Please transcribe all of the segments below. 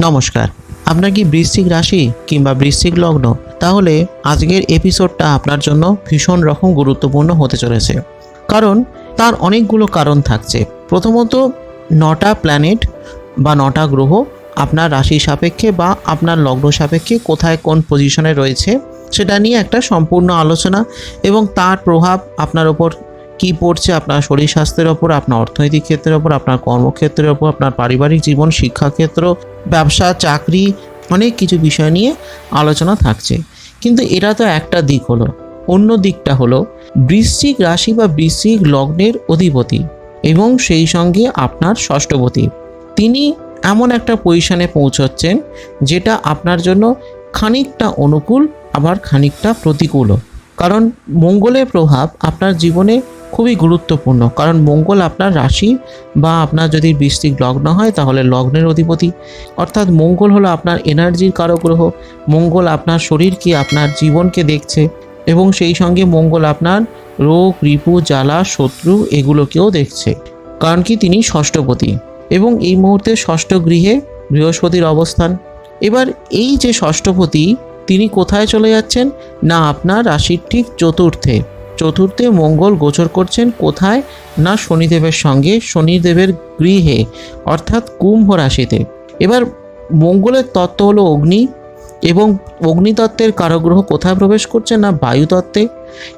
নমস্কার। আপনার কি বৃশ্চিক রাশি কিংবা বৃশ্চিক লগ্ন? তাহলে আজকের এপিসোডটা আপনার জন্য ভীষণ রকম গুরুত্বপূর্ণ হতে চলেছে। কারণ তার অনেকগুলো কারণ থাকছে। প্রথমত, নটা প্ল্যানেট বা নটা গ্রহ আপনার রাশি সাপেক্ষে বা আপনার লগ্ন সাপেক্ষে কোথায় কোন পজিশনে রয়েছে, সেটা নিয়ে একটা সম্পূর্ণ আলোচনা এবং তার প্রভাব আপনার ওপর কি পড়ছে, আপনার শরীর স্বাস্থ্যের ওপর, আপনার অর্থনৈতিক ক্ষেত্রের ওপর, আপনার কর্মক্ষেত্রের ওপর, আপনার পারিবারিক জীবন, শিক্ষাক্ষেত্র, ব্যবসা, চাকরি, অনেক কিছু বিষয় নিয়ে আলোচনা থাকছে। কিন্তু এটা তো একটা দিক হলো। অন্য দিকটা হলো বৃশ্চিক রাশি বা বৃশ্চিক লগ্নের অধিপতি এবং সেই সঙ্গে আপনার ষষ্ঠপতি। তিনি এমন একটা পজিশনে পৌঁছচ্ছেন যেটা আপনার জন্য খানিকটা অনুকূল, আবার খানিকটা প্রতিকূলও। কারণ মঙ্গলের প্রভাব আপনার জীবনে খুবই গুরুত্বপূর্ণ। কারণ মঙ্গল আপনার রাশি বা আপনার যদি বৃষ্টিক লগ্ন হয় তাহলে লগ্নের অধিপতি। অর্থাৎ মঙ্গল হলো আপনার এনার্জির কারক গ্রহ। মঙ্গল আপনার শরীরকে, আপনার জীবনকে দেখছে এবং সেই সঙ্গে মঙ্গল আপনার রোগ, রিপু, জ্বালা, শত্রু এগুলোকেও দেখছে। কারণ কি তিনি ষষ্ঠপতি এবং এই মুহূর্তে ষষ্ঠ গৃহে বৃহস্পতির অবস্থান। এবার এই যে ষষ্ঠপতি তিনি কোথায় চলে যাচ্ছেন? না আপনার রাশির ঠিক চতুর্থে। চতুর্থে মঙ্গল গোচর করছেন কোথায়? না শনিদেবের সঙ্গে, শনিদেবের গৃহে, অর্থাৎ কুম্ভ রাশিতে। এবার মঙ্গলের তত্ত্ব হলো অগ্নি, এবং অগ্নিতত্ত্বের কারগ্রহ কোথায় প্রবেশ করছে? না বায়ুতত্ত্বে।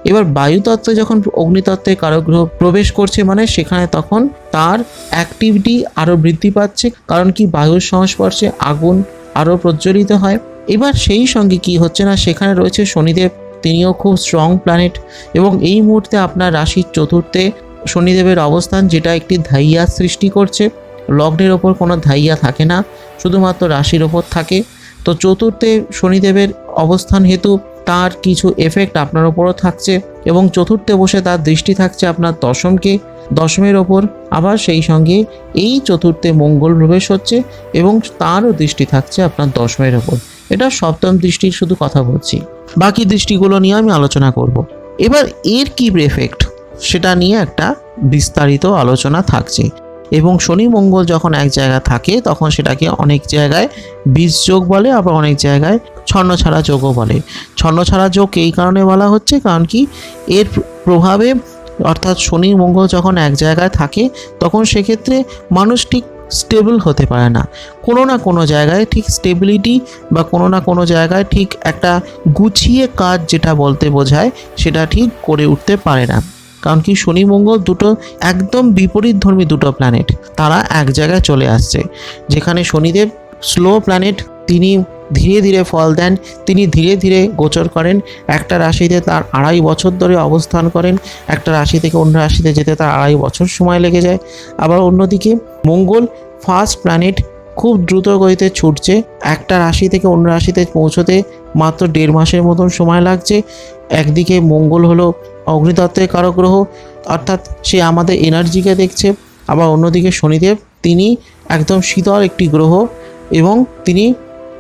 এবার বায়ুতত্ত্বে যখন অগ্নিতত্ত্বের কারগ্রহ প্রবেশ করছে মানে সেখানে তখন তার অ্যাক্টিভিটি আরও বৃদ্ধি পাচ্ছে, কারণ কি বায়ুর সংস্পর্শে আগুন আরও প্রজ্বলিত হয়। এবার সেই সঙ্গে কি হচ্ছে না? সেখানে রয়েছে শনিদেব, তিনিও খুব স্ট্রং প্ল্যানেট এবং এই মুহূর্তে আপনার রাশির চতুর্থে শনিদেবের অবস্থান, যেটা একটি ধাইয়া সৃষ্টি করছে। লগ্নের ওপর কোনো ধাইয়া থাকে না, শুধুমাত্র রাশির ওপর থাকে। তো চতুর্থে শনিদেবের অবস্থান হেতু তার কিছু এফেক্ট আপনার ওপরও থাকছে এবং চতুর্থে বসে তার দৃষ্টি থাকছে আপনার দশমকে। দশমের ওপর আবার সেই সঙ্গে এই চতুর্থে মঙ্গল প্রবেশ হচ্ছে এবং তারও দৃষ্টি থাকছে আপনার দশমের ওপর। এটা সপ্তম দৃষ্টির শুধু কথা বলছি। বাকি দৃষ্টিগুলো নিয়ে আমি আলোচনা করব। এবার এর কি এফেক্ট সেটা নিয়ে একটা বিস্তারিত আলোচনা থাকছে। এবং শনি মঙ্গল যখন এক জায়গায় থাকে, তখন সেটাকে অনেক জায়গায় বীজ যোগ বলে, আবার অনেক জায়গায় ছন্নছাড়া যোগও বলে। ছন্নছাড়া যোগ এই কারণে বলা হচ্ছে, কারণ কি? এর প্রভাবে অর্থাৎ শনি মঙ্গল যখন এক জায়গায় থাকে, তখন সেক্ষেত্রে মানুষ ঠিক স্টেবল হতে পারে না। কোনো না কোনো জায়গায় ঠিক স্টেবিলিটি বা কোনো না কোনো জায়গায় ঠিক একটা গুছিয়ে কাজ যেটা বলতে বোঝায়, সেটা ঠিক করে উঠতে পারে না। কারণ কি শনি মঙ্গল দুটো একদম বিপরীত ধর্মী দুটো প্ল্যানেট তারা এক জায়গায় চলে আসছে। যেখানে শনিদেব স্লো প্ল্যানেট তিনি ধীরে ধীরে ফল দেন। তিনি ধীরে ধীরে গোচর করেন। একটা রাশিতে তার আড়াই বছর ধরে অবস্থান করেন। একটা রাশি থেকে অন্য রাশিতে যেতে তার আড়াই বছর সময় লেগে যায়। আবার অন্যদিকে মঙ্গল ফার্স্ট প্ল্যানেট খুব দ্রুত গতিতে ছুটছে। একটা রাশি থেকে অন্য রাশিতে পৌঁছতে মাত্র দেড় মাসের মতন সময় লাগছে। একদিকে মঙ্গল হলো অগ্নিতত্ত্বের কারক গ্রহ অর্থাৎ সে আমাদের এনার্জিকে দেখছে। আবার অন্যদিকে শনিদেব, তিনি একদম শীতল একটি গ্রহ এবং তিনি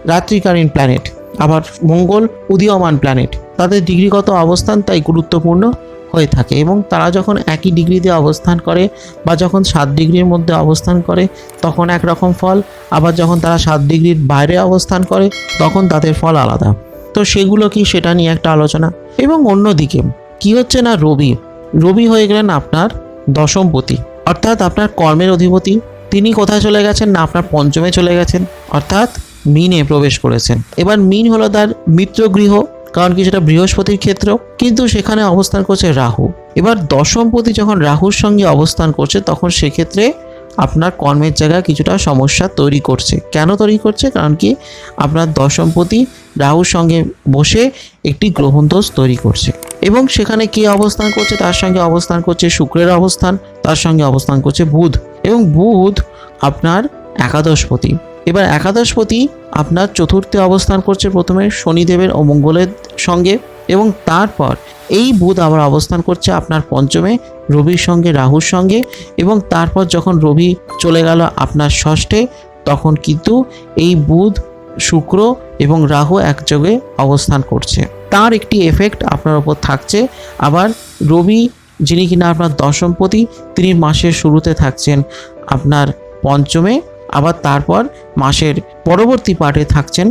রাত্রিকালীন প্ল্যানেট আবার মঙ্গল উদীয়মান প্ল্যানেট তাদের ডিগ্রিগত অবস্থান তাই গুরুত্বপূর্ণ হয়ে থাকে এবং তারা যখন একই ডিগ্রিতে অবস্থান করে বা যখন সাত ডিগ্রির মধ্যে অবস্থান করে, তখন একরকম ফল, আবার যখন তারা সাত ডিগ্রির বাইরে অবস্থান করে, তখন তাদের ফল আলাদা। তো সেগুলো কি সেটা নিয়ে একটা আলোচনা? এবং অন্যদিকে, কি হচ্ছে না রবি? রবি হয়ে গেলেন আপনার দশমপতি অর্থাৎ আপনার কর্মের অধিপতি। তিনি কোথায় চলে গেছেন না আপনার পঞ্চমে চলে গেছেন? অর্থাৎ মিনে প্রবেশ করেছেন। এবার মিন হলো তার মিত্রগৃহ কারণ কি সেটা বৃহস্পতির ক্ষেত্র, কিন্তু সেখানে অবস্থান করছে রাহু। এবার দশমপতি যখন রাহুর সঙ্গে অবস্থান করছে, তখন সেক্ষেত্রে আপনার কর্মের জায়গায় কিছুটা সমস্যা তৈরি করছে। কেন তৈরি করছে? কারণ কি আপনার দশমপতি রাহুর সঙ্গে বসে একটি গ্রহণ দোষ তৈরি করছে। এবং সেখানে কে অবস্থান করছে? তার সঙ্গে অবস্থান করছে শুক্রের অবস্থান, তার সঙ্গে অবস্থান করছে বুধ। এবং বুধ আপনার একাদশপতি এবার একাদশপতি আপনার চতুর্থে অবস্থান করছে প্রথমে শনিদেবের ও মঙ্গলের সঙ্গে এবং তারপর এই বুধ আবার অবস্থান করছে আপনার পঞ্চমে রবির সঙ্গে, রাহুর সঙ্গে এবং তারপর যখন রবি চলে গেল আপনার ষষ্ঠে, তখন কিন্তু এই বুধ, শুক্র এবং রাহু একযোগে অবস্থান করছে। তার একটি এফেক্ট আপনার ওপর থাকছে। আবার রবি, যিনি কিনা আপনার দশমপতি, তিনি মাসের শুরুতে থাকছেন আপনার পঞ্চমে আবার তারপর মাসের পরবর্তী পার্টে থাকছেন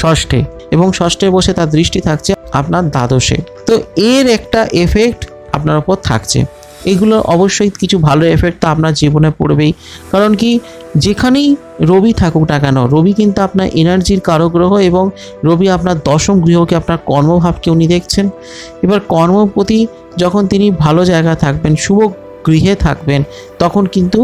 ষষ্ঠে এবং ষষ্ঠে বসে তার দৃষ্টি থাকছে আপনার দ্বাদশে। তো এর একটা এফেক্ট আপনার ওপর থাকছে। এগুলো অবশ্যই কিছু ভালো এফেক্ট তো আপনার জীবনে পড়বেই। কারণ কি, যেখানেই রবি থাকুক না কেন, রবি কিন্তু আপনার এনার্জির কারক গ্রহ এবং রবি আপনার দশম গৃহকে আপনার কর্মভাবকে উনি দেখছেন। এবার কর্মপ্রতি যখন তিনি ভালো জায়গায় থাকবেন, শুভ গৃহে থাকবেন, তখন কিন্তু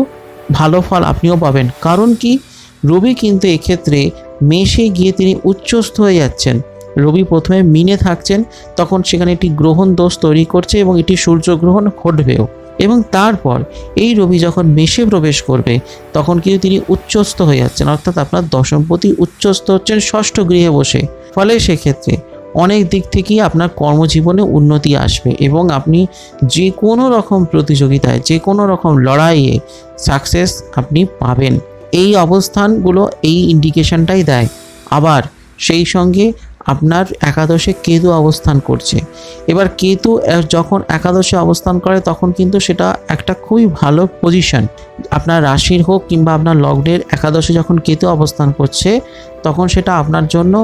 ভালো ফল আপনিও পাবেন। কারণ কি? রবি কিন্তু এক্ষেত্রে মেষে গিয়ে তিনি উচ্চস্থ হয়ে যাচ্ছেন। রবি প্রথমে মিনে থাকছেন, তখন সেখানে একটি গ্রহণ দোষ তৈরি করছে এবং এটি সূর্যগ্রহণ ঘটবেও। এবং তারপর এই রবি যখন মেষে প্রবেশ করবে, তখন কিন্তু তিনি উচ্চস্থ হয়ে যাচ্ছেন। অর্থাৎ আপনার দশমপতি উচ্চস্থ হচ্ছেন ষষ্ঠ গৃহে বসে। ফলে সেক্ষেত্রে অনেক দিক থেকেই আপনার কর্মজীবনে উন্নতি আসবে এবং আপনি যে কোনো রকম প্রতিযোগিতায়, যে কোনো রকম লড়াইয়ে সাকসেস আপনি পাবেন। এই অবস্থানগুলো এই ইন্ডিকেশনটাই দেয়। আবার সেই সঙ্গে আপনার একাদশে কেতু অবস্থান করছে। এবার কেতু যখন একাদশে অবস্থান করে, তখন কিন্তু সেটা একটা খুবই ভালো পজিশন আপনার রাশির হোক কিংবা আপনার লগ্নের একাদশে যখন কেতু অবস্থান করছে, তখন সেটা আপনার জন্য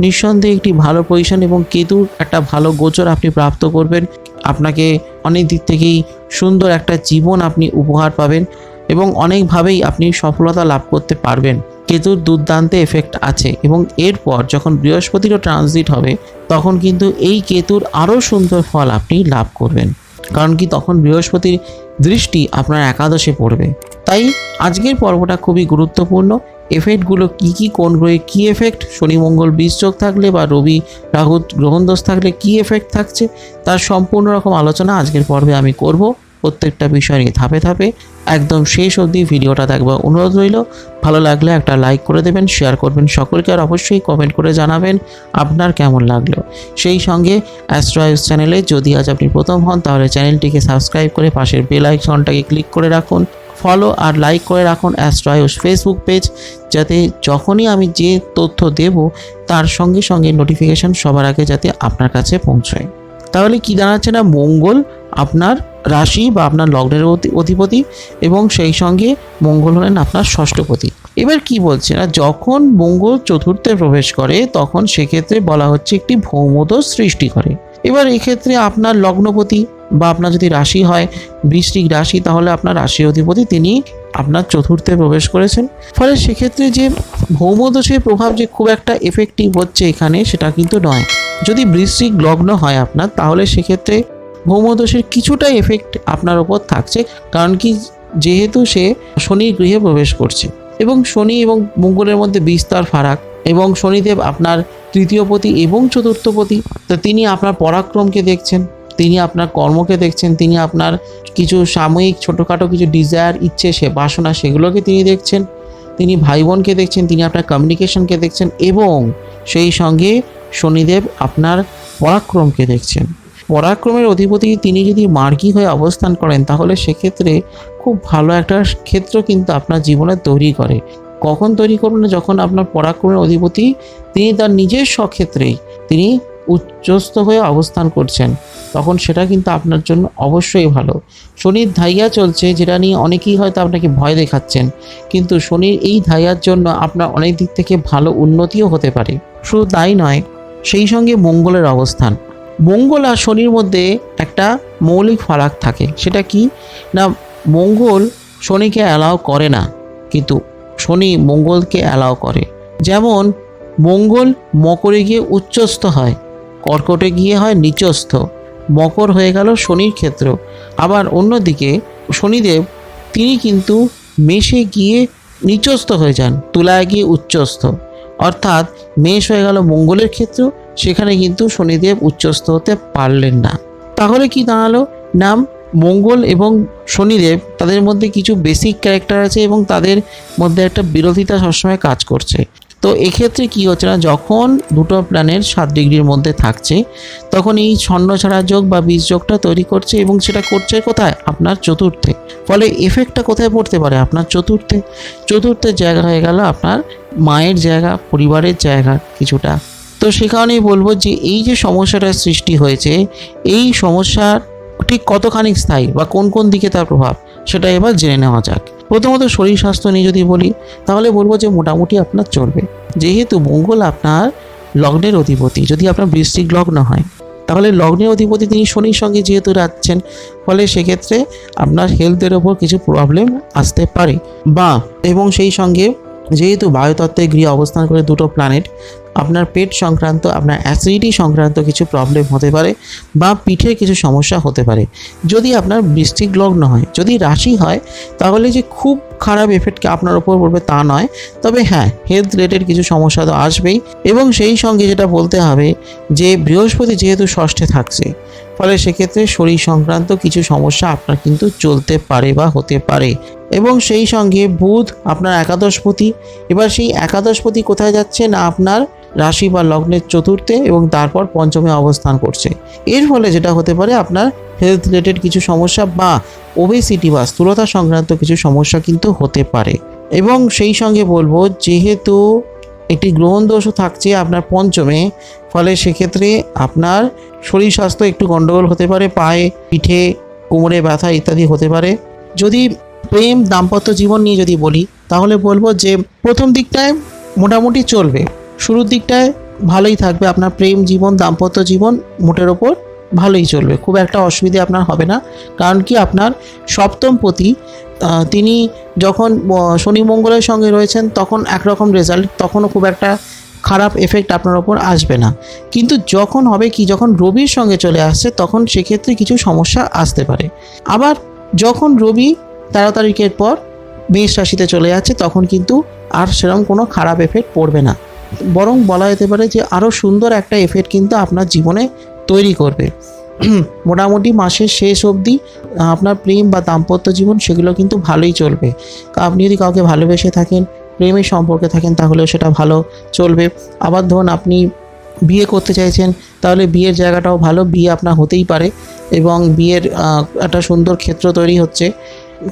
নিঃসন্দেহে একটি ভালো পজিশন এবং কেতুর একটা ভালো গোচর আপনি প্রাপ্ত করবেন। আপনাকে অনেক দিক থেকেই সুন্দর একটা জীবন আপনি উপহার পাবেন। এবং অনেকভাবেই আপনি সফলতা লাভ করতে পারবেন। কেতুর দুর্দান্ত এফেক্ট আছে এবং এরপর যখন বৃহস্পতিরও ট্রানজিট হবে, তখন কিন্তু এই কেতুর আরও সুন্দর ফল আপনি লাভ করবেন। কারণ কি তখন বৃহস্পতির দৃষ্টি আপনার একাদশে পড়বে। তাই আজকের পর্বটা খুবই গুরুত্বপূর্ণ। এফেক্টগুলো কি কি, কোন গ্রহে কী এফেক্ট শনি, মঙ্গল বীজযোগ থাকলে বা রবি, রাহু, গ্রহণদোষ থাকলে কী এফেক্ট থাকছে, তার সম্পূর্ণ রকম আলোচনা আজকের পর্বে আমি করব। প্রত্যেকটা বিষয় নিয়ে ধাপে ধাপে একদম শেষ অবধি ভিডিওটা দেখবার অনুরোধ রইল। ভালো লাগলে একটা লাইক করে দেবেন শেয়ার করবেন, সকলকে আর অবশ্যই কমেন্ট করে জানাবেন আপনার কেমন লাগল। সেই সঙ্গে অ্যাস্ট্রয়েস চ্যানেলে যদি আজ আপনি প্রথম হন, তাহলে চ্যানেলটিকে সাবস্ক্রাইব করে পাশের বেল আইকনটাকে ক্লিক করে রাখুন। ফলো আর লাইক করে রাখুন অ্যাস্ট্রয়েস ফেসবুক পেজ যাতে যখনই আমি যে তথ্য দেব, তার সঙ্গে সঙ্গে নোটিফিকেশান সবার আগে যাতে আপনার কাছে পৌঁছায়। তাহলে কি দাঁড়াচ্ছে না? মঙ্গল আপনার রাশি বা আপনার লগ্নের অধি- অধিপতি এবং সেই সঙ্গে মঙ্গল হলেন আপনার ষষ্ঠপতি এবার কি বলছে না, যখন মঙ্গল চতুর্থে প্রবেশ করে, তখন সেক্ষেত্রে বলা হচ্ছে একটি ভৌমদোষ সৃষ্টি করে। এবার এক্ষেত্রে আপনার লগ্নপতি বা আপনার যদি রাশি হয় বৃষ্টিক রাশি, তাহলে আপনার রাশি অধিপতি তিনি আপনার চতুর্থে প্রবেশ করেছেন। ফলে সেক্ষেত্রে যে ভৌমদোষের প্রভাব যে খুব একটা এফেক্টিভ হচ্ছে এখানে, সেটা কিন্তু নয়। যদি বৃশ্চিক লগ্ন হয় আপনার, তাহলে সেক্ষেত্রে ভৌমদোষের কিছুটা এফেক্ট আপনার ওপর থাকছে, কারণ কি যেহেতু সে শনির গৃহে প্রবেশ করছে এবং শনি এবং মঙ্গলের মধ্যে বিস্তর, ফারাক এবং শনিদেব আপনার তৃতীয়পতি এবং চতুর্থপতি তো তিনি আপনার পরাক্রমকে দেখছেন, তিনি আপনার কর্মকে দেখছেন, তিনি আপনার কিছু সাময়িক ছোটোখাটো কিছু ডিজায়ার ইচ্ছে, সে বাসনা সেগুলোকে তিনি দেখছেন, তিনি ভাই বোনকে দেখছেন, তিনি আপনার কমিউনিকেশনকে দেখছেন এবং সেই সঙ্গে শনিদেব আপনার পরাক্রমকে দেখছেন। পরাক্রমের অধিপতি তিনি যদি মার্গী হয়ে অবস্থান করেন, তাহলে সেক্ষেত্রে খুব ভালো একটা ক্ষেত্র কিন্তু আপনার জীবনে তৈরি করে। কখন তৈরি করবেন? যখন আপনার পরাক্রমের অধিপতি, তিনি তার নিজের স্বক্ষেত্রেই তিনি উচ্চস্থ হয়ে অবস্থান করছেন, তখন সেটা কিন্তু আপনার জন্য অবশ্যই ভালো। শনির ধাইয়া চলছে, যেটা নিয়ে অনেকেই হয়তো আপনাকে ভয় দেখাচ্ছেন, কিন্তু শনির এই ধাইয়ার জন্য আপনার অনেক দিক থেকে ভালো উন্নতিও হতে পারে। শুধু তাই নয়, সেই সঙ্গে মঙ্গলের অবস্থান। মঙ্গল আর শনির মধ্যে একটা মৌলিক ফারাক থাকে। সেটা কি? না, মঙ্গল শনিকে অ্যালাউ করে না, কিন্তু শনি মঙ্গলকে অ্যালাউ করে। যেমন, মঙ্গল মকরে গিয়ে উচ্চস্থ হয়, কর্কটে গিয়ে হয় নিচস্থ, মকর হয়ে গেল শনির ক্ষেত্র। আবার অন্যদিকে, শনিদেব, তিনি কিন্তু মেষে গিয়ে নিচস্থ হয়ে যান, তুলায় গিয়ে উচ্চস্থ। অর্থাৎ, মেষ হয়ে গেল মঙ্গলের ক্ষেত্র সেখানে কিন্তু শনিদেব উচ্চস্থ হতে পারলেন না। তাহলে কি দাঁড়াল? নাম মঙ্গল এবং শনিদেব, তাদের মধ্যে কিছু বেসিক ক্যারেক্টার আছে এবং তাদের মধ্যে একটা বিরোধিতা সবসময় কাজ করছে। তো এক্ষেত্রে কি হচ্ছে না, যখন দুটো প্ল্যানের সাত ডিগ্রির মধ্যে থাকছে, তখন এই ছন্ন ছাড়া যোগ বা বীজ যোগটা তৈরি করছে এবং সেটা করছে কোথায়? আপনার চতুর্থে। ফলে এফেক্টটা কোথায় পড়তে পারে? আপনার চতুর্থে। চতুর্থের জায়গা হয়ে গেল আপনার মায়ের জায়গা, পরিবারের জায়গা কিছুটা। তো সে কারণেই বলব যে এই যে সমস্যাটার সৃষ্টি হয়েছে, এই সমস্যার ঠিক কতখানি স্থায়ী বা কোন কোন দিকে তার প্রভাব, সেটা এবার জেনে নেওয়া যাক। প্রথমত শরীর স্বাস্থ্য নিয়ে যদি বলি, তাহলে বলব যে মোটামুটি আপনার চলবে। যেহেতু মঙ্গল আপনার লগ্নের অধিপতি, যদি আপনার বৃষ্টিক লগ্ন হয়, তাহলে লগ্নের অধিপতি তিনি শনির সঙ্গে যেহেতু রাখছেন, ফলে সেক্ষেত্রে আপনার হেলথের ওপর কিছু প্রবলেম আসতে পারে। বা, এবং সেই সঙ্গে যেহেতু বায়ুতত্ত্বে গৃহে অবস্থান করে দুটো প্ল্যানেট আপনার পেট সংক্রান্ত, আপনার অ্যাসিডিটি সংক্রান্ত কিছু প্রবলেম হতে পারে বা পিঠের কিছু সমস্যা হতে পারে। যদি আপনার বৃষ্টিক লগ্ন হয়, যদি রাশি হয়, তাহলে যে খুব খারাপ এফেক্টকে আপনার ওপর পড়বে তা নয়। তবে হ্যাঁ হেলথ রিলেটেড কিছু সমস্যা তো আসবেই। এবং সেই সঙ্গে যেটা বলতে হবে যে, বৃহস্পতি যেহেতু ষষ্ঠে থাকছে, ফলে সেক্ষেত্রে শরীর সংক্রান্ত কিছু সমস্যা আপনার কিন্তু চলতে পারে বা হতে পারে। এবং সেই সঙ্গে বুধ আপনার একাদশপতি এবার সেই একাদশপতি কোথায় যাচ্ছে না আপনার রাশি বা লগ্নের চতুর্থে এবং তারপর পঞ্চমে অবস্থান করছে। এর ফলে যেটা হতে পারে আপনার হেলথ রিলেটেড কিছু সমস্যা বা ওবেসিটি বা স্থূলতা সংক্রান্ত কিছু সমস্যা কিন্তু হতে পারে। এবং সেই সঙ্গে বলব, যেহেতু একটি গ্রহণ দোষও থাকছে আপনার পঞ্চমে, ফলে সেক্ষেত্রে আপনার শরীর স্বাস্থ্য একটু গণ্ডগোল হতে পারে, পায়ে পিঠে, কোমরে ব্যথা ইত্যাদি হতে পারে। যদি প্রেম, দাম্পত্য জীবন নিয়ে যদি বলি, তাহলে বলব যে প্রথম দিকটায় মোটামুটি চলবে। শুরুর দিকটায় ভালোই থাকবে, আপনার প্রেম জীবন, দাম্পত্য জীবন মোটের ওপর ভালোই চলবে, খুব একটা অসুবিধে আপনার হবে না। কারণ কি আপনার সপ্তম পতি তিনি যখন শনি মঙ্গলের সঙ্গে রয়েছেন, তখন একরকম রেজাল্ট তখনও খুব একটা খারাপ এফেক্ট আপনার ওপর আসবে না। কিন্তু যখন হবে কি, যখন রবির সঙ্গে চলে আসছে, তখন সেক্ষেত্রে কিছু সমস্যা আসতে পারে। আবার যখন রবি তেরো তারিখের পর মেষ রাশিতে চলে যাচ্ছে, তখন কিন্তু আর সেরকম কোনো খারাপ এফেক্ট পড়বে না। বরং বলা যেতে পারে যে আরও সুন্দর একটা এফেক্ট কিন্তু আপনার জীবনে তৈরি করবে। মোটামুটি মাসের শেষ অবধি আপনার প্রেম বা দাম্পত্য জীবন সেগুলো কিন্তু ভালোই চলবে। আপনি যদি কাউকে ভালোবেসে থাকেন, প্রেমের সম্পর্কে থাকেন, তাহলেও সেটা ভালো চলবে। আবার ধরুন আপনি বিয়ে করতে চাইছেন, তাহলে বিয়ের জায়গাটাও ভালো, বিয়ে আপনার হতেই পারে এবং বিয়ের একটা সুন্দর ক্ষেত্র তৈরি হচ্ছে।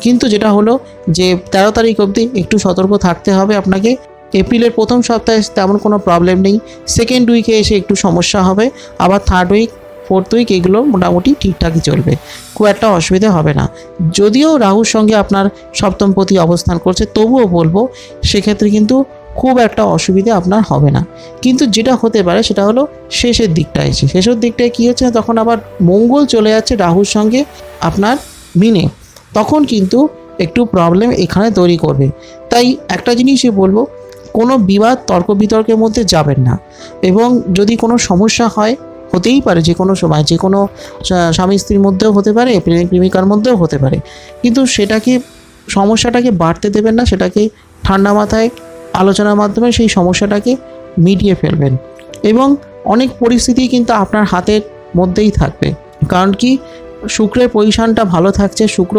কিন্তু যেটা হলো যে তেরো তারিখ অবধি একটু সতর্ক থাকতে হবে আপনাকে। এপ্রিলের প্রথম সপ্তাহে তেমন কোনো প্রবলেম নেই। সেকেন্ড উইকে এসে একটু সমস্যা হবে। আবার থার্ড উইক ফোর্থ উইক এগুলো মোটামুটি ঠিকঠাকই চলবে। খুব একটা অসুবিধা হবে না। যদিও রাহুর সঙ্গে আপনার সপ্তম পতি অবস্থান করছে, তবুও বলব, সেক্ষেত্রে কিন্তু খুব একটা অসুবিধা আপনার হবে না। কিন্তু যেটা হতে পারে সেটা হলো শেষের দিকটা এসে। শেষের দিকটায় কী হচ্ছে, তখন আবার মঙ্গল চলে যাচ্ছে রাহুর সঙ্গে আপনার মিনে। তখন কিন্তু একটু প্রবলেম এখানে তৈরি করবে। তাই একটা জিনিসই বলব কোনো বিবাদ তর্ক বিতর্কের মধ্যে যাবেন না। এবং যদি কোনো সমস্যা হয়, হতেই পারে যে কোনো সময়, যে কোনো স্বামী স্ত্রীর মধ্যেও হতে পারে, প্রেমিক, প্রেমিকার মধ্যেও হতে পারে। কিন্তু সেটাকে, সমস্যাটাকে বাড়তে দেবেন না, সেটাকে ঠান্ডা মাথায়, আলোচনার মাধ্যমে সেই সমস্যাটাকে মিটিয়ে ফেলবেন। এবং অনেক পরিস্থিতি কিন্তু আপনার হাতের মধ্যেই থাকবে। কারণ কি, শুক্রের পজিশনটা ভালো থাকছে, শুক্র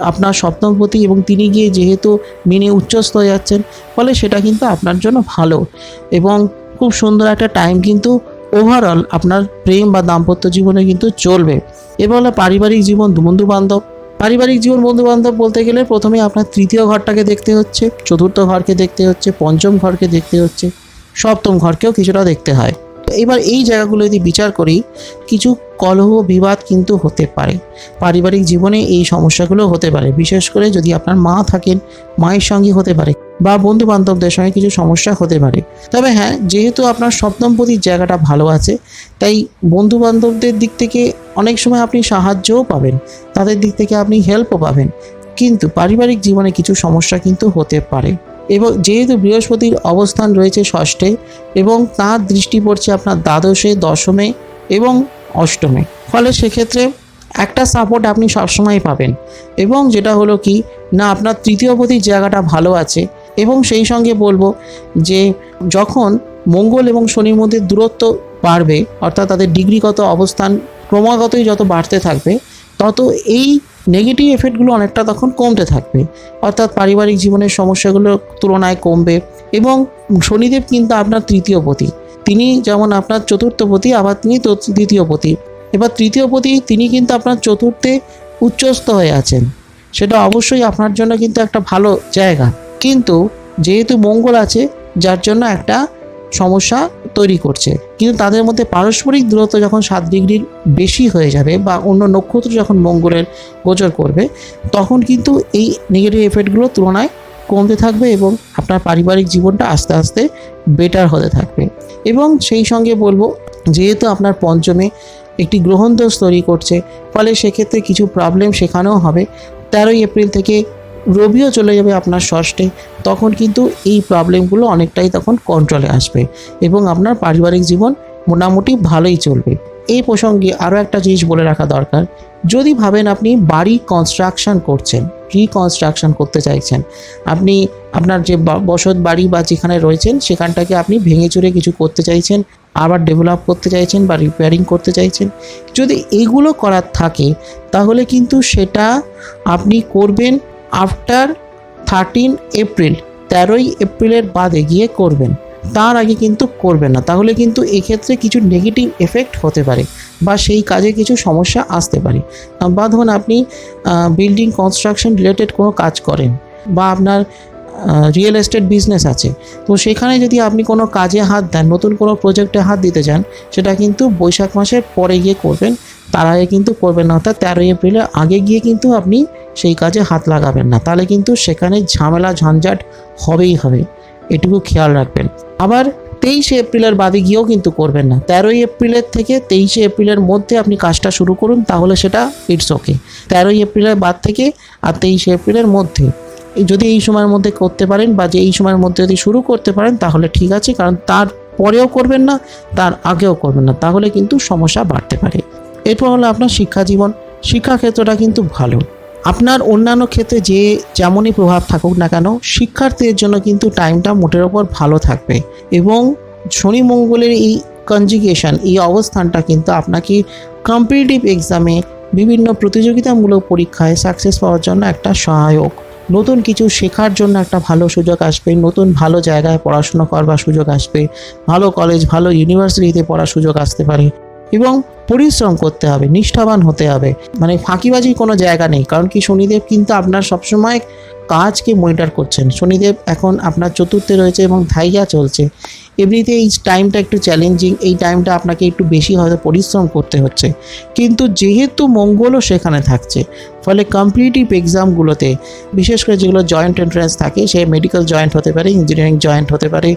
আপনার সপ্তমপতি এবং তিনি গিয়ে যেহেতু মেনে উচ্চস্থ হয়ে যাচ্ছেন, ফলে সেটা কিন্তু আপনার জন্য ভালো। এবং খুব সুন্দর একটা টাইম কিন্তু ওভারঅল আপনার প্রেম বা দাম্পত্য জীবনে কিন্তু চলবে। এবার হলো পারিবারিক জীবন বন্ধু বান্ধব পারিবারিক জীবন বন্ধু বান্ধব বলতে গেলে প্রথমে আপনার তৃতীয় ঘরটাকে দেখতে হচ্ছে, চতুর্থ ঘরকে দেখতে হচ্ছে, পঞ্চম ঘরকে দেখতে হচ্ছে, সপ্তম ঘরকেও কিছুটা দেখতে হয়। তো এবার এই জায়গাগুলো যদি বিচার করি, কিছু কলহ বিবাদ কিন্তু হতে পারে। পারিবারিক জীবনে এই সমস্যাগুলো হতে পারে। বিশেষ করে যদি আপনার মা থাকেন, মায়ের সঙ্গে হতে পারে বা বন্ধু বান্ধবদের সঙ্গে কিছু সমস্যা হতে পারে। তবে হ্যাঁ যেহেতু আপনার সপ্তমপতির জায়গাটা ভালো আছে, তাই বন্ধু বান্ধবদের দিক থেকে অনেক সময় আপনি সাহায্যও পাবেন। তাদের দিক থেকে আপনি হেল্পও পাবেন। কিন্তু পারিবারিক জীবনে কিছু সমস্যা কিন্তু হতে পারে। এবং যেহেতু বৃহস্পতির অবস্থান রয়েছে ষষ্ঠে, এবং তার দৃষ্টি পড়ছে আপনার দ্বাদশে, দশমে এবং অষ্টমে। ফলে সেক্ষেত্রে একটা সাপোর্ট আপনি সবসময় পাবেন। এবং যেটা হলো কি, না, আপনার তৃতীয় পতির জায়গাটা ভালো আছে, এবং সেই সঙ্গে বলব যে যখন মঙ্গল এবং শনির মধ্যে দূরত্ব বাড়বে, অর্থাৎ তাদের ডিগ্রিগত অবস্থান ক্রমাগতই যত বাড়তে থাকবে, তত এই নেগেটিভ এফেক্টগুলো অনেকটা তখন কমতে থাকবে। অর্থাৎ পারিবারিক জীবনের সমস্যাগুলোর তুলনায় কমবে এবং শনিদেব কিন্তু আপনার তৃতীয় পতি। তিনি যেমন আপনার চতুর্থ পতি, আবার তিনি দ্বিতীয় পতি। এবার তৃতীয় পতি, তিনি কিন্তু আপনার চতুর্থে উচ্চস্থ হয়ে আছেন। সেটা অবশ্যই আপনার জন্য কিন্তু একটা ভালো জায়গা। কিন্তু যেহেতু মঙ্গল আছে, যার জন্য একটা সমস্যা তৈরি করছে। কিন্তু তাদের মধ্যে পারস্পরিক দূরত্ব যখন সাত ডিগ্রির বেশি হয়ে যাবে বা অন্য নক্ষত্র যখন মঙ্গলের গোচর করবে, তখন কিন্তু এই নেগেটিভ এফেক্টগুলো তুলনায় কমতে থাকবে এবং আপনার পারিবারিক জীবনটা আস্তে আস্তে বেটার হতে থাকবে। এবং সেই সঙ্গে বলব, যেহেতু আপনার পঞ্চমে একটি গ্রহণ দোষ তৈরি করছে, ফলে সেক্ষেত্রে কিছু প্রবলেম সেখানেও হবে। তেরোই এপ্রিল থেকে রবিও চলে যাবে আপনার ষষ্ঠে, তখন কিন্তু এই প্রবলেমগুলো অনেকটাই তখন কন্ট্রোলে আসবে এবং আপনার পারিবারিক জীবন মোটামুটি ভালোই চলবে। এই প্রসঙ্গে আরও একটা জিনিস বলে রাখা দরকার, যদি ভাবেন আপনি বাড়ি কনস্ট্রাকশন করছেন রিকনস্ট্রাকশন করতে চাইছেন, আপনি আপনার যে বসত বাড়ি বা যেখানে রয়েছেন, সেখানটাকে আপনি ভেঙে চুরে কিছু করতে চাইছেন, আবার ডেভেলপ করতে চাইছেন বা রিপেয়ারিং করতে চাইছেন, যদি এগুলো করার থাকে, তাহলে কিন্তু সেটা আপনি করবেন আফটার থার্টিন এপ্রিল, তেরোই এপ্রিলের বাদে গিয়ে করবেন। তার আগে কিন্তু করবেন না। তাহলে কিন্তু এক্ষেত্রে কিছু নেগেটিভ এফেক্ট হতে পারে বা সেই কাজে কিছু সমস্যা আসতে পারে। বা ধরুন আপনি বিল্ডিং কনস্ট্রাকশন রিলেটেড কোনো কাজ করেন বা আপনার রিয়েল এস্টেট বিজনেস আছে। তো সেখানে যদি আপনি কোনো কাজে হাত দেন, নতুন কোনো প্রজেক্টে হাত দিতে চান, সেটা কিন্তু বৈশাখ মাসের পরে গিয়ে করবেন। তার আগে কিন্তু করবেন না। অর্থাৎ তেরোই এপ্রিলের আগে গিয়ে কিন্তু আপনি সেই কাজে হাত লাগাবেন না। তাহলে কিন্তু সেখানে ঝামেলা, ঝঞ্ঝাট হবেই হবে। এটুকু খেয়াল রাখবেন। আবার তেইশে এপ্রিলের বাদে গিয়েও কিন্তু করবেন না। তেরোই এপ্রিলের থেকে তেইশে এপ্রিলের মধ্যে আপনি কাজটা শুরু করুন, তাহলে সেটা ইটস ওকে। তেরোই এপ্রিলের বাদ থেকে আর তেইশে এপ্রিলের মধ্যে। যদি এই সময়ের মধ্যে করতে পারেন বা যে এই সময়ের মধ্যে যদি শুরু করতে পারেন, তাহলে ঠিক আছে। কারণ তার পরেও করবেন না, তার আগেও করবেন না। তাহলে কিন্তু সমস্যা বাড়তে পারে। এরপর হলো আপনার শিক্ষা জীবন। শিক্ষাক্ষেত্রটা কিন্তু ভালো। আপনার অন্যান্য ক্ষেত্রে যে যেমনই প্রভাব থাকুক না কেন, শিক্ষার্থীদের জন্য কিন্তু টাইমটা মোটের ওপর ভালো থাকবে। এবং শনি মঙ্গলের এই কনজিগেশন এই অবস্থানটা কিন্তু আপনাকে কম্পিটিটিভ এক্সামে বিভিন্ন প্রতিযোগিতামূলক পরীক্ষায় সাকসেস পাওয়ার জন্য একটা সহায়ক। নতুন কিছু শেখার জন্য একটা ভালো সুযোগ আসবে, নতুন ভালো জায়গায় পড়াশোনা করবার সুযোগ আসবে, ভালো কলেজ ভালো ইউনিভার্সিটিতে পড়ার সুযোগ আসতে পারে। এবং পরিশ্রম করতে হবে, নিষ্ঠাবান হতে হবে। মানে ফাঁকিবাজির কোনো জায়গা নেই, কারণ কি শনিদেব কিন্তু আপনার সবসময় কাজকে মনিটর করছেন। শনিদেব এখন আপনার চতুর্থে রয়েছে এবং ধাইয়া চলছে। এমনিতে এই টাইমটা একটু চ্যালেঞ্জিং এই টাইমটা আপনাকে একটু বেশি হয়তো পরিশ্রম করতে হচ্ছে। কিন্তু যেহেতু মঙ্গলও সেখানে থাকছে, ফলে কম্পিটিটিভ এক্সামগুলোতে বিশেষ করে যেগুলো জয়েন্ট এন্ট্রান্স থাকে, সে মেডিকেল জয়েন্ট হতে পারে ইঞ্জিনিয়ারিং জয়েন্ট হতে পারে,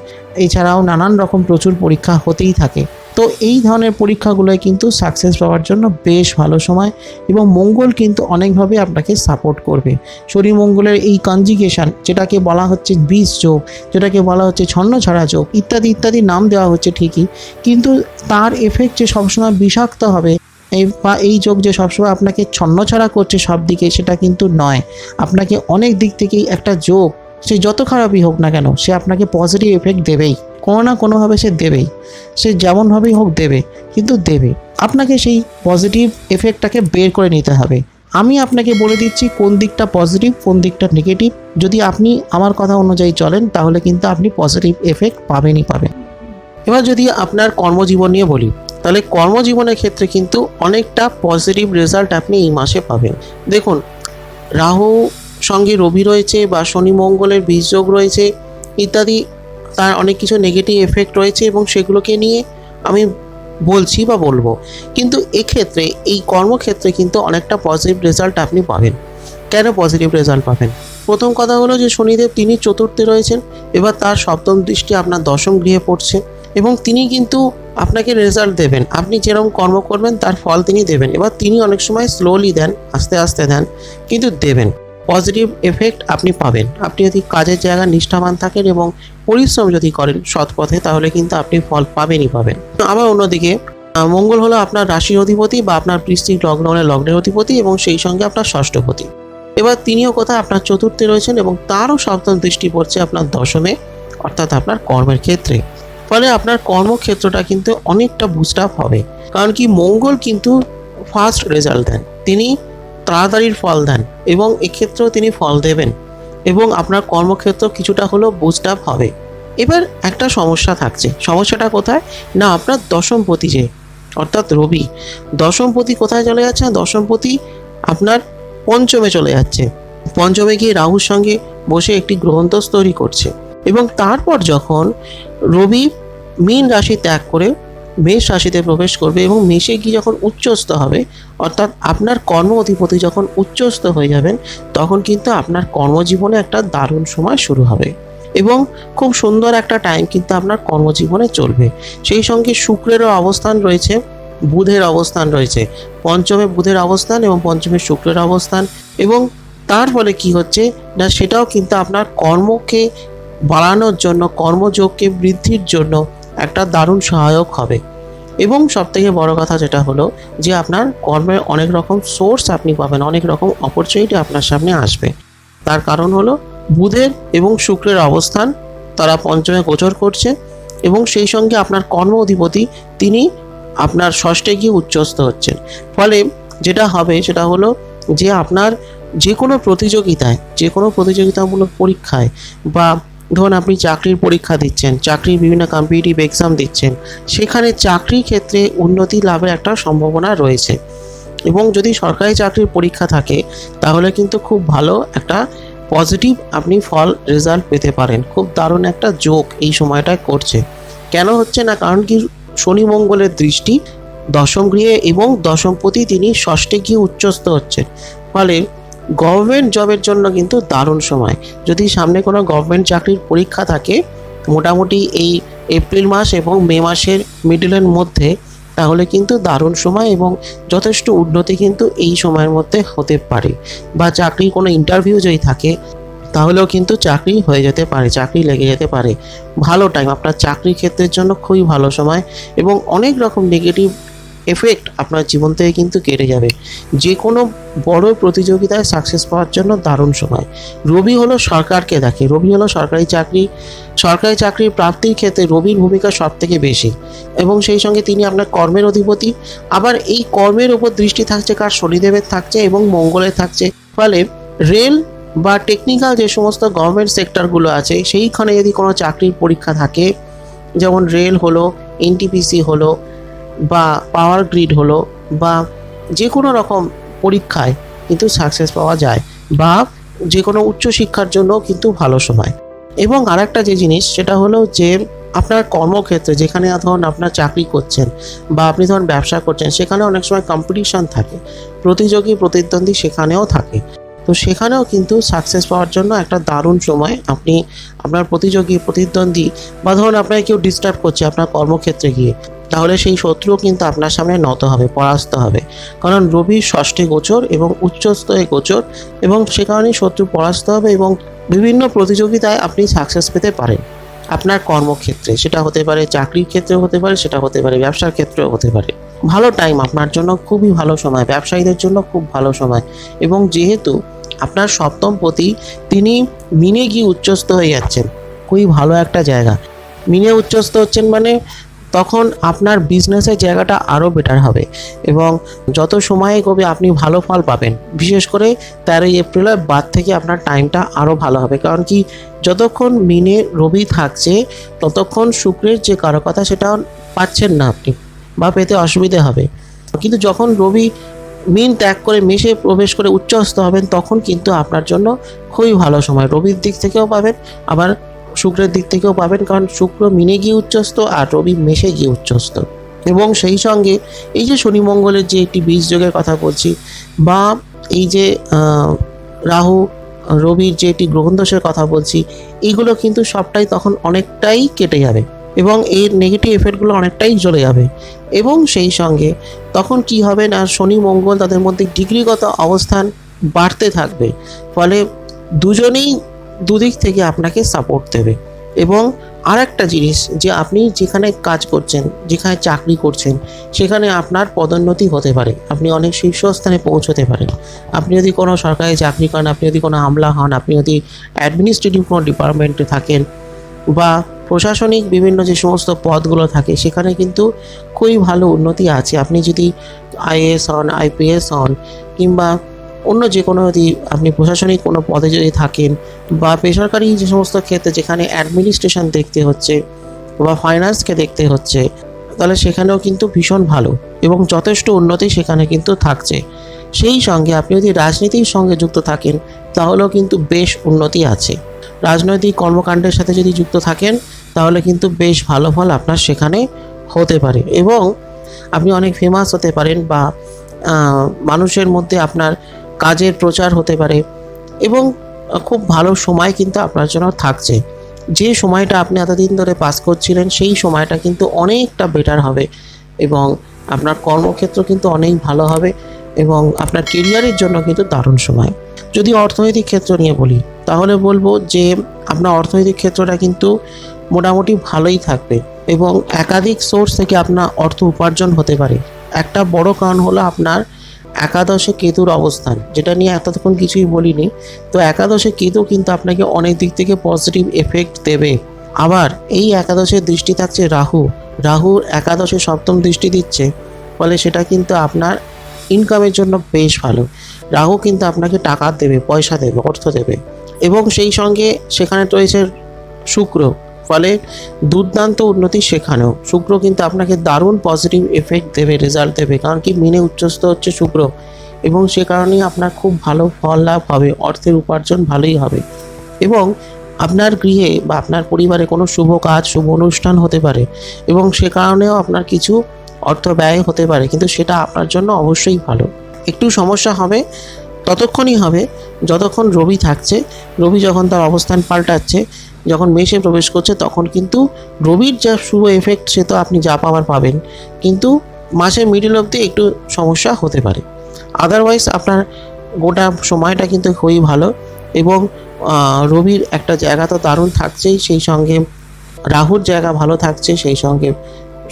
এছাড়াও নানান রকম প্রচুর পরীক্ষা হতেই থাকে। তো এই ধরনের পরীক্ষাগুলোয় কিন্তু সাকসেস পাওয়ার জন্য বেশ ভালো সময় এবং মঙ্গল কিন্তু অনেকভাবে আপনাকে সাপোর্ট করবে। শনি মঙ্গলের এই কনজিগেশন যেটাকে বলা হচ্ছে বীজ যোগ, যেটাকে বলা হচ্ছে ছন্ন ছাড়া যোগ, ইত্যাদি ইত্যাদি নাম দেওয়া হচ্ছে ঠিকই, কিন্তু তার এফেক্ট যে সবসময় বিষাক্ত হবে, এই বা এই যোগ যে সবসময় আপনাকে ছন্নছাড়া করছে সব দিকে সেটা কিন্তু নয়। আপনাকে অনেক দিক থেকেই একটা যোগ সে যত খারাপই হোক না কেন, সে আপনাকে পজিটিভ এফেক্ট দেবেই। কোনো না কোনোভাবে সে দেবেই। সে যেমনভাবেই হোক দেবে, কিন্তু দেবে। আপনাকে সেই পজিটিভ এফেক্টটাকে বের করে নিতে হবে। আমি আপনাকে বলে দিচ্ছি কোন দিকটা পজিটিভ কোন দিকটা নেগেটিভ যদি আপনি আমার কথা অনুযায়ী চলেন, তাহলে কিন্তু আপনি পজিটিভ এফেক্ট পাবেনই পাবেন। এবার যদি আপনার কর্মজীবন নিয়ে বলি, তাহলে কর্মজীবনের ক্ষেত্রে কিন্তু অনেকটা পজিটিভ রেজাল্ট আপনি এই মাসে পাবেন। দেখুন, রাহু সঙ্গে রবি রয়েছে বা শনি মঙ্গলের বীজযোগ রয়েছে ইত্যাদি, তার অনেক কিছু নেগেটিভ এফেক্ট রয়েছে এবং সেগুলোকে নিয়ে আমি বলছি বা বলব। কিন্তু এক্ষেত্রে, এই কর্মক্ষেত্রে কিন্তু অনেকটা পজিটিভ রেজাল্ট আপনি পাবেন। কেন পজিটিভ রেজাল্ট পাবেন? প্রথম কথা হলো যে শনিদেব তিনি চতুর্থে রয়েছেন, এবার তার সপ্তম দৃষ্টি আপনার দশম গৃহে পড়ছে এবং তিনি কিন্তু আপনাকে রেজাল্ট দেবেন। আপনি যেরকম কর্ম করবেন, তার ফল তিনি দেবেন। এবার তিনি অনেক সময় স্লোলি দেন, আস্তে আস্তে দেন, কিন্তু দেবেন। পজিটিভ এফেক্ট আপনি পাবেন। আপনি যদি কাজের জায়গা নিষ্ঠাবান থাকেন এবং পরিশ্রম যদি করেন সৎ পথে তাহলে কিন্তু আপনি ফল পাবেনই পাবেন। আবার অন্যদিকে মঙ্গল হলো আপনার রাশির অধিপতি বা আপনার বৃষ্টিক লগ্ন হলে লগ্নের অধিপতি এবং সেই সঙ্গে আপনার ষষ্ঠপতি এবার তিনিও কোথায়? আপনার চতুর্থে রয়েছেন এবং তারও সপ্তম দৃষ্টি পড়ছে আপনার দশমে, অর্থাৎ আপনার কর্মের ক্ষেত্রে। ফলে আপনার কর্মক্ষেত্রটা কিন্তু অনেকটা বুস্ট আপ হবে। কারণ কি মঙ্গল কিন্তু ফার্স্ট রেজাল্ট দেন। তিনি তাড়াতাড়ির ফল দেন এবং এক্ষেত্রেও তিনি ফল দেবেন এবং আপনার কর্মক্ষেত্র কিছুটা হলেও বুস্ট আপ হবে। এবার একটা সমস্যা থাকছে। সমস্যাটা কোথায়? না, আপনার দশমপতি যে, অর্থাৎ রবি, দশমপতি কোথায় চলে যাচ্ছে? দশমপতি আপনার পঞ্চমে চলে যাচ্ছে। পঞ্চমে গিয়ে রাহুর সঙ্গে বসে একটি গ্রহন্তস তৈরি করছে। এবং তারপর যখন রবি মীন রাশি ত্যাগ করে মেষ রাশিতে প্রবেশ করবে এবং মেষে গিয়ে যখন উচ্চস্থ হবে, অর্থাৎ আপনার কর্ম অধিপতি যখন উচ্চস্থ হয়ে যাবেন, তখন কিন্তু আপনার কর্মজীবনে একটা দারুণ সময় শুরু হবে এবং খুব সুন্দর একটা টাইম কিন্তু আপনার কর্মজীবনে চলবে। সেই সঙ্গে শুক্রেরও অবস্থান রয়েছে, বুধের অবস্থান রয়েছে, পঞ্চমে বুধের অবস্থান এবং পঞ্চমে শুক্রের অবস্থান এবং তার ফলে কি হচ্ছে না, সেটাও কিন্তু আপনার কর্মকে বাড়ানোর জন্য, কর্মযোগকে বৃদ্ধির জন্য একটা দারুণ সহায়ক হবে। এবং সবথেকে বড় কথা যেটা হলো যে আপনার কর্মের অনেক রকম সোর্স আপনি পাবেন, অনেক রকম অপরচুনিটি আপনার সামনে আসবে। তার কারণ হলো বুধের এবং শুক্রের অবস্থান তারা পঞ্চমে গোচর করছে এবং সেই সঙ্গে আপনার কর্ম অধিপতি তিনি আপনার ষষ্ঠে গিয়ে উচ্চস্থ হচ্ছেন। ফলে যেটা হবে সেটা হলো যে আপনার যে কোনো প্রতিযোগিতায় যে কোনো প্রতিযোগিতামূলক পরীক্ষায় বা ধরুন আপনি চাকরির পরীক্ষা দিচ্ছেন, চাকরির বিভিন্ন কম্পিটিটিভ এক্সাম দিচ্ছেন, সেখানে চাকরির ক্ষেত্রে উন্নতি লাভের একটা সম্ভাবনা রয়েছে। এবং যদি সরকারি চাকরির পরীক্ষা থাকে, তাহলে কিন্তু খুব ভালো একটা পজিটিভ আপনি ফল রেজাল্ট পেতে পারেন। খুব দারুণ একটা যোগ এই সময়টায় করছে। কেন হচ্ছে না? কারণ কি শনি মঙ্গলের দৃষ্টি দশম গৃহে এবং দশমপতি তিনি ষষ্ঠে গিয়ে উচ্চস্থ হচ্ছেন। ফলে গভর্নমেন্ট জবের জন্য কিন্তু দারুণ সময়। যদি সামনে কোনো গভর্নমেন্ট চাকরির পরীক্ষা থাকে, মোটামুটি এই এপ্রিল মাস এবং মে মাসের মিডলের মধ্যে, তাহলে কিন্তু দারুণ সময় এবং যথেষ্ট উন্নতি কিন্তু এই সময়ের মধ্যে হতে পারে। বা চাকরির কোনো ইন্টারভিউ যদি থাকে, তাহলেও কিন্তু চাকরি হয়ে যেতে পারে, চাকরি লেগে যেতে পারে। ভালো টাইম আপনার চাকরির ক্ষেত্রের জন্য খুবই ভালো সময় এবং অনেক রকম নেগেটিভ এফেক্ট আপনার জীবন থেকে কিন্তু কেটে যাবে। যে কোনো বড় প্রতিযোগিতায় সাকসেস পাওয়ার জন্য দারুণ সময়। রবি হলো সরকারকে দেখে। রবি হলো সরকারি চাকরি, সরকারি চাকরির প্রাপ্তির ক্ষেত্রে রবির ভূমিকা সব থেকে বেশি। এবং সেই সঙ্গে তিনি আপনার কর্মের অধিপতি। আবার এই কর্মের উপর দৃষ্টি থাকছে কার? শনিদেবের থাকছে এবং মঙ্গলের থাকছে। ফলে রেল বা টেকনিক্যাল যে সমস্ত গভর্নমেন্ট সেক্টরগুলো আছে, সেইখানে যদি কোনো চাকরির পরীক্ষা থাকে, যেমন রেল হলো এনটিপিসি হলো বা পাওয়ার গ্রিড হলো বা যে কোনো রকম পরীক্ষায় কিন্তু সাকসেস পাওয়া যায় বা যে কোনো উচ্চশিক্ষার জন্য কিন্তু ভালো সময়। এবং আরেকটা যে জিনিস সেটা হলো যে আপনার কর্মক্ষেত্রে যেখানে ধরুন আপনার চাকরি করছেন বা আপনি ধরুন ব্যবসা করছেন সেখানে অনেক সময় কম্পিটিশন থাকে, প্রতিযোগী, প্রতিদ্বন্দ্বী সেখানেও থাকে। তো সেখানেও কিন্তু সাকসেস পাওয়ার জন্য একটা দারুণ সময় আপনি আপনার প্রতিযোগী, প্রতিদ্বন্দ্বী বা ধরুন আপনাকে কেউ ডিস্টার্ব করছে আপনার কর্মক্ষেত্রে গিয়ে। তাহলে সেই শত্রুও কিন্তু আপনার সামনে নত হবে, পরাস্ত হবে। কারণ রবি ষষ্ঠী গোচর এবং উচ্চস্তয়ে গোচর এবং সে কারণেই শত্রু পরাস্ত হবে এবং বিভিন্ন প্রতিযোগিতায় আপনি সাকসেস পেতে পারেন। আপনার কর্মক্ষেত্রে সেটা হতে পারে, চাকরির ক্ষেত্রেও হতে পারে, সেটা হতে পারে, ব্যবসার ক্ষেত্রেও হতে পারে। ভালো টাইম আপনার জন্য খুবই ভালো সময়, ব্যবসায়ীদের জন্য খুব ভালো সময় এবং যেহেতু আপনার সপ্তম পতি, তিনি মিনে গিয়ে উচ্চস্ত হয়ে যাচ্ছেন। খুবই ভালো একটা জায়গা। মিনে উচ্চস্ত হচ্ছেন মানে তখন আপনার বিজনেসের জায়গাটা আরও বেটার হবে এবং যত সময় এগোবে আপনি ভালো ফল পাবেন, বিশেষ করে তেরোই এপ্রিলের বাদ থেকে আপনার টাইমটা আরও ভালো হবে। কারণ কি, যতক্ষণ মিনে রবি থাকছে, ততক্ষণ শুক্রের যে কারকতা সেটা পাচ্ছেন না আপনি বা পেতে অসুবিধে হবে। কিন্তু যখন রবি মিন ত্যাগ করে মেশে প্রবেশ করে উচ্চস্থ হবেন, তখন কিন্তু আপনার জন্য খুবই ভালো সময়। রবির দিক থেকেও পাবেন, আবার শুক্রের দিক থেকেও পাবেন, কারণ শুক্র মিনে গিয়ে উচ্চস্থ আর রবি মেশে গিয়ে উচ্চস্থ। এবং সেই সঙ্গে এই যে শনি মঙ্গলের যে একটি বীজ যোগের কথা বলছি, বা এই যে রাহু, রবির যে একটি গ্রহণ দোষের কথা বলছি এইগুলো কিন্তু সবটাই তখন অনেকটাই কেটে যাবে এবং এর নেগেটিভ এফেক্টগুলো অনেকটাই চলে যাবে। এবং সেই সঙ্গে তখন কি হবে না, শনি মঙ্গল তাদের মধ্যে ডিগ্রিগত অবস্থান বাড়তে থাকবে। ফলে দুজনেই দুদিক থেকে আপনাকে সাপোর্ট দেবে। এবং আর একটা জিনিস, যে আপনি যেখানে কাজ করছেন, যেখানে চাকরি করছেন, সেখানে আপনার পদোন্নতি হতে পারে। আপনি অনেক শীর্ষস্থানে পৌঁছতে পারেন। আপনি যদি কোনো সরকারি চাকরি করেন, আপনি যদি কোনো আমলা হন, আপনি যদি অ্যাডমিনিস্ট্রেটিভ কোনো ডিপার্টমেন্টে থাকেন, বা প্রশাসনিক বিভিন্ন যে সমস্ত পদগুলো থাকে, সেখানে কিন্তু খুবই ভালো উন্নতি আছে। আপনি যদি আইএএস হন, আইপিএস হন, কিংবা অন্য যে কোনো যদি আপনি প্রশাসনিক কোনো পদে যদি থাকেন বা বেসরকারি যে সমস্ত ক্ষেত্রে যেখানে অ্যাডমিনিস্ট্রেশন দেখতে হচ্ছে বা ফাইন্যান্সকে দেখতে হচ্ছে, তাহলে সেখানেও কিন্তু ভীষণ ভালো এবং যথেষ্ট উন্নতি সেখানে কিন্তু থাকছে। সেই সঙ্গে আপনি যদি রাজনীতির সঙ্গে যুক্ত থাকেন, তাহলেও কিন্তু বেশ উন্নতি আছে। রাজনৈতিক কর্মকাণ্ডের সাথে যদি যুক্ত থাকেন, তাহলে কিন্তু বেশ ভালো ফল আপনার সেখানে হতে পারে এবং আপনি অনেক ফেমাস হতে পারেন বা মানুষের মধ্যে আপনার কাজের প্রচার হতে পারে এবং খুব ভালো সময় কিন্তু আপনার জন্য থাকছে। যে সময়টা আপনি এতদিন ধরে পাস করছিলেন, সেই সময়টা কিন্তু অনেকটা বেটার হবে এবং আপনার কর্মক্ষেত্র কিন্তু অনেক ভালো হবে এবং আপনার কেরিয়ারের জন্য কিন্তু দারুণ সময়। যদি অর্থনৈতিক ক্ষেত্র নিয়ে বলি, তাহলে বলব যে আপনার অর্থনৈতিক ক্ষেত্রটা কিন্তু মোটামুটি ভালোই থাকবে এবং একাধিক সোর্স থেকে আপনার অর্থ উপার্জন হতে পারে। একটা বড় কারণ হলো আপনার একাদশে কেতুর অবস্থান, যেটা নিয়ে এতক্ষণ কিছুই বলিনি, তো একাদশে কেতু কিন্তু আপনাকে অনেক দিক থেকে পজিটিভ এফেক্ট দেবে। আবার এই একাদশের দৃষ্টি থাকছে রাহু। রাহুর একাদশে সপ্তম দৃষ্টি দিচ্ছে, ফলে সেটা কিন্তু আপনার ইনকামের জন্য বেশ ভালো। রাহু কিন্তু আপনাকে টাকা দেবে, পয়সা দেবে, অর্থ দেবে। এবং সেই সঙ্গে সেখানে রয়েছে শুক্র। ফলে দুর্দান্ত উন্নতি সেখানেও। শুক্র কিন্তু আপনাকে দারুণ পজিটিভ এফেক্ট দেবে রেজাল্ট দেবে, কারণ কি মিনে উচ্চস্থ হচ্ছে শুক্র এবং সে কারণেই আপনার খুব ভালো ফল লাভ হবে, অর্থের উপার্জন ভালোই হবে। এবং আপনার গৃহে বা আপনার পরিবারে কোনো শুভ কাজ, শুভ অনুষ্ঠান হতে পারে এবং সে কারণেও আপনার কিছু অর্থ ব্যয় হতে পারে, কিন্তু সেটা আপনার জন্য অবশ্যই ভালো। একটু সমস্যা হবে, ততক্ষণই হবে, যতক্ষণ রবি থাকছে, রবি যখন তার অবস্থান পাল্টাচ্ছে যখন মেষে প্রবেশ করছে, তখন কিন্তু রবির যা শুভ এফেক্ট সে তো আপনি যা পাওয়ার পাবেন। কিন্তু মাসের মিডিল অবধি একটু সমস্যা হতে পারে। আদারওয়াইজ আপনার গোটা সময়টা কিন্তু খুবই ভালো এবং রবির একটা জায়গা তো দারুণ থাকছেই, সেই সঙ্গে রাহুর জায়গা ভালো থাকছে, সেই সঙ্গে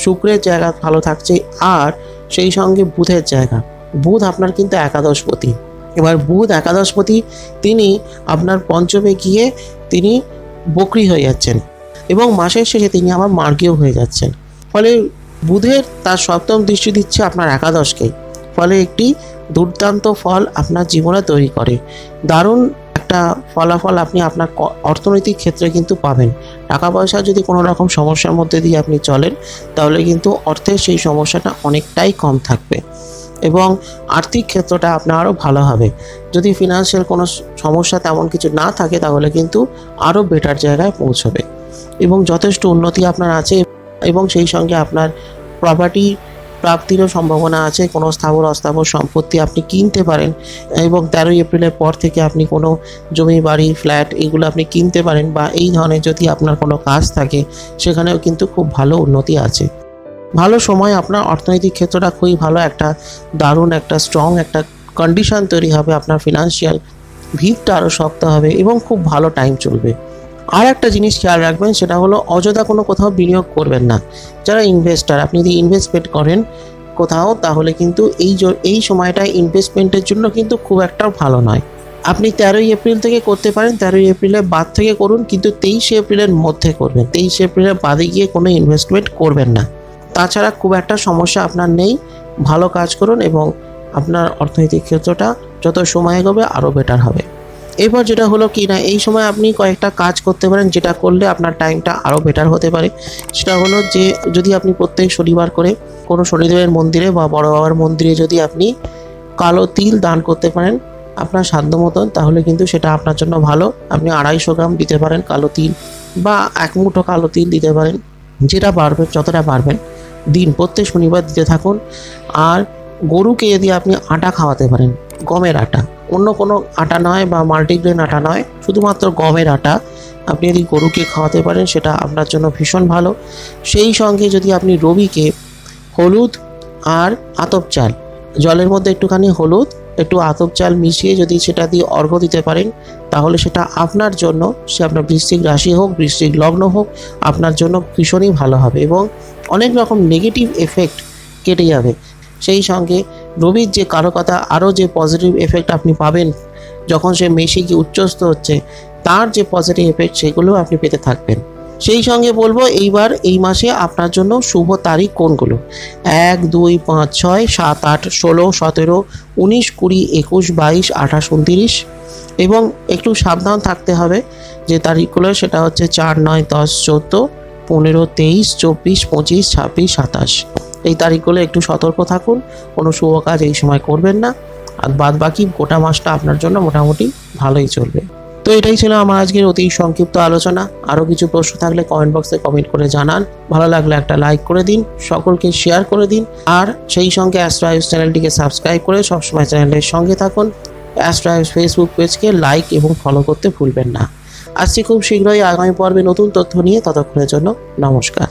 শুক্রের জায়গা ভালো থাকছে আর সেই সঙ্গে বুধের জায়গা। বুধ আপনার কিন্তু একাদশপতি। এবার বুধ একাদশপতি, তিনি আপনার পঞ্চমে গিয়ে তিনি বকরি হয়ে যাচ্ছেন এবং মাসের শেষে তিনি আবার মার্গীয় হয়ে যাচ্ছেন। ফলে বুধের তার সপ্তম দৃষ্টি দিচ্ছে আপনার একাদশকে। ফলে একটি দুর্দান্ত ফল আপনার জীবনে তৈরি করে। দারুণ একটা ফলাফল আপনি আপনার অর্থনৈতিক ক্ষেত্রে কিন্তু পাবেন। টাকা পয়সা যদি কোনো রকম সমস্যার মধ্যে দিয়ে আপনি চলেন, তাহলে কিন্তু অর্থের সেই সমস্যাটা অনেকটাই কম থাকবে। এবং আর্থিক ক্ষেত্রটা আপনার আরও ভালো হবে। যদি ফিনান্সিয়াল কোনো সমস্যা তেমন কিছু না থাকে, তাহলে কিন্তু আরও বেটার জায়গায় পৌঁছবে। এবং যথেষ্ট উন্নতি আপনার আছে এবং সেই সঙ্গে আপনার প্রপার্টি প্রাপ্তিরও সম্ভাবনা আছে। কোনো স্থাবর, অস্থাবর সম্পত্তি আপনি কিনতে পারেন এবং তেরোই এপ্রিলের পর থেকে আপনি কোনো জমি, বাড়ি ফ্ল্যাট এগুলো আপনি কিনতে পারেন বা এই ধরনের যদি আপনার কোনো কাজ থাকে, সেখানেও কিন্তু খুব ভালো উন্নতি আছে। ভালো সময় আপনার অর্থনৈতিক ক্ষেত্রটা খুবই ভালো, একটা দারুণ, একটা স্ট্রং একটা কন্ডিশন তৈরি হবে, আপনার ফিনান্সিয়াল ভিতটা আরও শক্ত হবে এবং খুব ভালো টাইম চলবে। আর একটা জিনিস খেয়াল রাখবেন, সেটা হলো অযথা কোনো কোথাও বিনিয়োগ করবেন না। যারা ইনভেস্টার আপনি যদি ইনভেস্টমেন্ট করেন কোথাও, তাহলে কিন্তু এই এই সময়টা ইনভেস্টমেন্টের জন্য কিন্তু খুব একটা ভালো নয়। আপনি তেরোই এপ্রিল থেকে করতে পারেন, তেরোই এপ্রিলের বাদ থেকে করুন, কিন্তু তেইশে এপ্রিলের মধ্যে করবেন। তেইশে এপ্রিলের বাদে গিয়ে কোনো ইনভেস্টমেন্ট করবেন না। তাছাড়া খুব একটা সমস্যা আপনার নেই। ভালো কাজ করুন এবং আপনার অর্থনৈতিক ক্ষেত্রটা যত সময় এগোবে আরও বেটার হবে। এরপর যেটা হলো কি না, এই সময় আপনি কয়েকটা কাজ করতে পারেন, যেটা করলে আপনার টাইমটা আরও বেটার হতে পারে। সেটা হলো যে, যদি আপনি প্রত্যেক শনিবার করে কোনো শনিদেবের মন্দিরে বা বড় বাবার মন্দিরে যদি আপনি কালো তিল দান করতে পারেন আপনার সাধ্য মতন, তাহলে কিন্তু সেটা আপনার জন্য ভালো। আপনি আড়াইশো গ্রাম দিতে পারেন কালো তিল বা এক মুঠো কালো তিল দিতে পারেন, যেটা পারবেন যতটা পারবেন দিন প্রত্যেক শনিবার দিতে থাকুন। আর গরুকে যদি আপনি আটা খাওয়াতে পারেন, গমের আটা, অন্য কোনো আটা নয় বা মাল্টিগ্রেন আটা নয়, শুধুমাত্র গমের আটা আপনি যদি গরুকে খাওয়াতে পারেন, সেটা আপনার জন্য ভীষণ ভালো। সেই সঙ্গে যদি আপনি রবিকে হলুদ আর আতপ চাল, জলের মধ্যে একটুখানি হলুদ একটু আতপ চাল মিশিয়ে যদি সেটা দিয়ে অর্ঘ্য দিতে পারেন, তাহলে সেটা আপনার জন্য, সে আপনার বৃশ্চিক রাশি হোক, বৃশ্চিক লগ্ন হোক, আপনার জন্য ভীষণই ভালো হবে এবং অনেক রকম নেগেটিভ এফেক্ট কেটে যাবে। সেই সঙ্গে রবির যে কারকতা আরও যে পজিটিভ এফেক্ট আপনি পাবেন, যখন সে মেশে গিয়ে উচ্চস্থ হচ্ছে, তার যে পজিটিভ এফেক্ট সেগুলো আপনি পেতে থাকবেন। সেই সঙ্গে বলব এইবার এই মাসে আপনার জন্য শুভ তারিখ কোনগুলো? এক, দুই, পাঁচ, ছয়, সাত, আট, ষোলো, সতেরো, উনিশ, কুড়ি, একুশ, বাইশ, আঠাশ, উনতিরিশ। এবং একটু সাবধান থাকতে হবে যে তারিখগুলো সেটা হচ্ছে চার, নয়, দশ, চোদ্দ, পনেরো, তেইশ, চব্বিশ, পঁচিশ, ছাব্বিশ, সাতাশ। এই তারিখগুলো একটু সতর্ক থাকুন, কোনো শুভ কাজ এই সময় করবেন না। আর বাদ বাকি গোটা মাসটা আপনার জন্য মোটামুটি ভালোই চলবে। তো এটাই ছিল আমার আজকের অতি সংক্ষিপ্ত আলোচনা। আরও কিছু প্রশ্ন থাকলে কমেন্ট বক্সে কমেন্ট করে জানান। ভালো লাগলে একটা লাইক করে দিন, সকলকে শেয়ার করে দিন। আর সেই সঙ্গে অ্যাস্ট্রাইভস চ্যানেলটিকে সাবস্ক্রাইব করে সবসময় চ্যানেলের সঙ্গে থাকুন। অ্যাস্ট্রাইভস ফেসবুক পেজকে লাইক এবং ফলো করতে ভুলবেন না। আসছি খুব শীঘ্রই আগামী পর্বে নতুন তথ্য নিয়ে, ততক্ষণের জন্য নমস্কার।